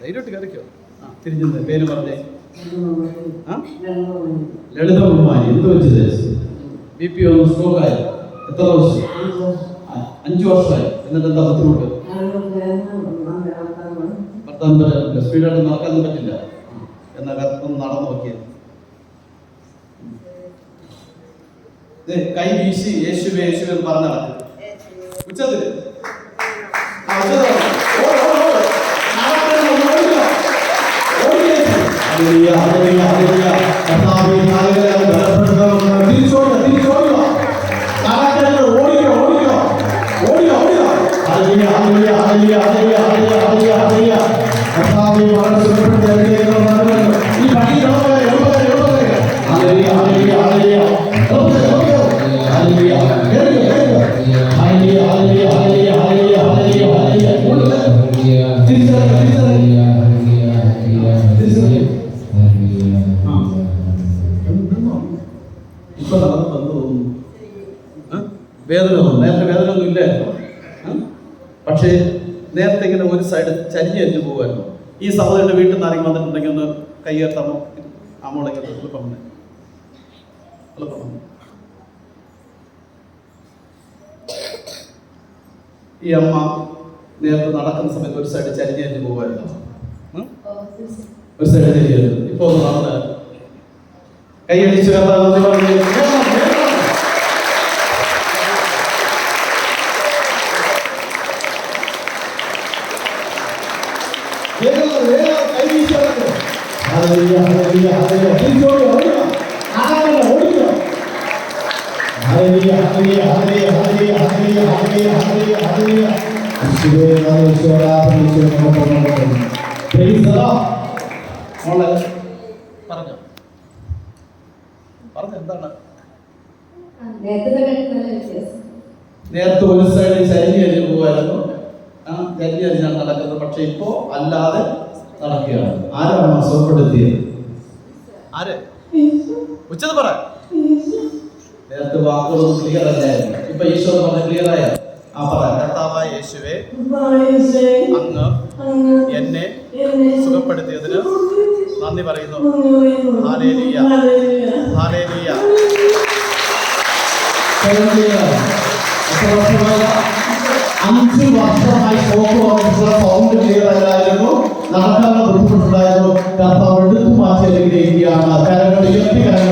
ധൈര്യമായിട്ട് കയറിക്കോ ആ. തിരിഞ്ഞത് പേര് പറഞ്ഞേ. ആ? എന്ത് വെച്ചത് ബി പി ഒന്ന് സ്ട്രോക്ക് ആയി എത്ര ദിവസം? അഞ്ചു വർഷമായി. എന്നിട്ട് എന്താ ബുദ്ധിമുട്ട്? ഭർത്താവ് സ്പീഡായിട്ട് നടക്കാനൊന്നും പറ്റില്ല. എന്നാ എന്നാൽ ഒന്ന് നടന്നു നോക്കിയത് ദേ, കൈ വീശി യേശുവേ യേശുവേ എന്ന് പറഞ്ഞ ഉച്ചത്തിൽ ஹalleluya ஹalleluya ஹalleluya கர்த்தாவே காலையில பலப்படுங்க தீசோட தீசோட காலத்துல ஓடிங்க ஓடிங்க ஓடிங்க ஓடிங்க ஹalleluya ஹalleluya ஹalleluya ஹalleluya ஹalleluya ஹalleluya ஹalleluya கர்த்தாவே பலப்படுங்க தேவனே பலப்படுங்க நீ படி ரோக ரோக ரோக ஹalleluya ஹalleluya ஹalleluya ஓகே ஓகே ஹalleluya கேளுங்க கேளுங்க ஹalleluya ஹalleluya ஹalleluya ஹalleluya ஹalleluya ஹalleluya தீசோட വേദന. നേരത്തെ വേദന ഒന്നും ഇല്ലായിരുന്നു പക്ഷേ നേരത്തെ ഇങ്ങനെ ഒരു സൈഡ് ചരിഞ്ഞ് ചരിഞ്ഞ് പോകുമായിരുന്നു ഈ സഹോദരന്റെ വീട്ടിൽ നിന്ന് ആരെങ്കിലും വന്നിട്ടുണ്ടെങ്കിൽ ഒന്ന് കയ്യേർത്താമോ അമ്മോളൊക്കെ എളുപ്പം വന്നേ. എളുപ്പം വന്നേ. ഈ അമ്മ നേരത്തെ നടക്കുന്ന സമയത്ത് ഒരു സൈഡ് ചരിഞ്ഞ് ചരിഞ്ഞ് പോകുമായിരുന്നു ഒരു സൈഡ് ചരിഞ്ഞു ഇപ്പൊ ഒന്ന് നടന്ന് കൈയടിച്ച് കർത്താവ് എന്താണ്? നേരത്തെ ഒരു സൈഡിൽ ചരിഞ്ഞ് ചരിഞ്ഞ് പോകുമായിരുന്നു ആ ചരിഞ്ഞ് ചരിഞ്ഞാണ് നടക്കുന്നത്. പക്ഷെ ഇപ്പോ അല്ലാതെ നടക്കുകയാണ്. ആരാണ് അസുഖപ്പെടുത്തിയത്? ആര്? ഉച്ചത് പറ. നേരത്തെ വാക്കുകളൊന്നും ക്ലിയർ അല്ലായിരുന്നു. ഇപ്പൊ ഈശോ പറഞ്ഞ ക്ലിയർ ആയ? ആ പറ. കർത്താവായ യേശുവെ അങ്ങ് എന്നെ സുഖപ്പെടുത്തിയതിന് നന്ദി പറയുന്നു. ഹാലേലൂയ. ഹാലേലൂയ. അഞ്ച് വർഷമായി സൗണ്ട് ക്ലിയർ അല്ലായിരുന്നു. നടക്കാനുള്ള ബുദ്ധിമുട്ടുണ്ടായിരുന്നു കർത്താവ് എടുത്തു മാറ്റി അനുഗ്രഹിക്കുകയാണ് കരങ്ങൾ ഉയർത്തി കരങ്ങൾ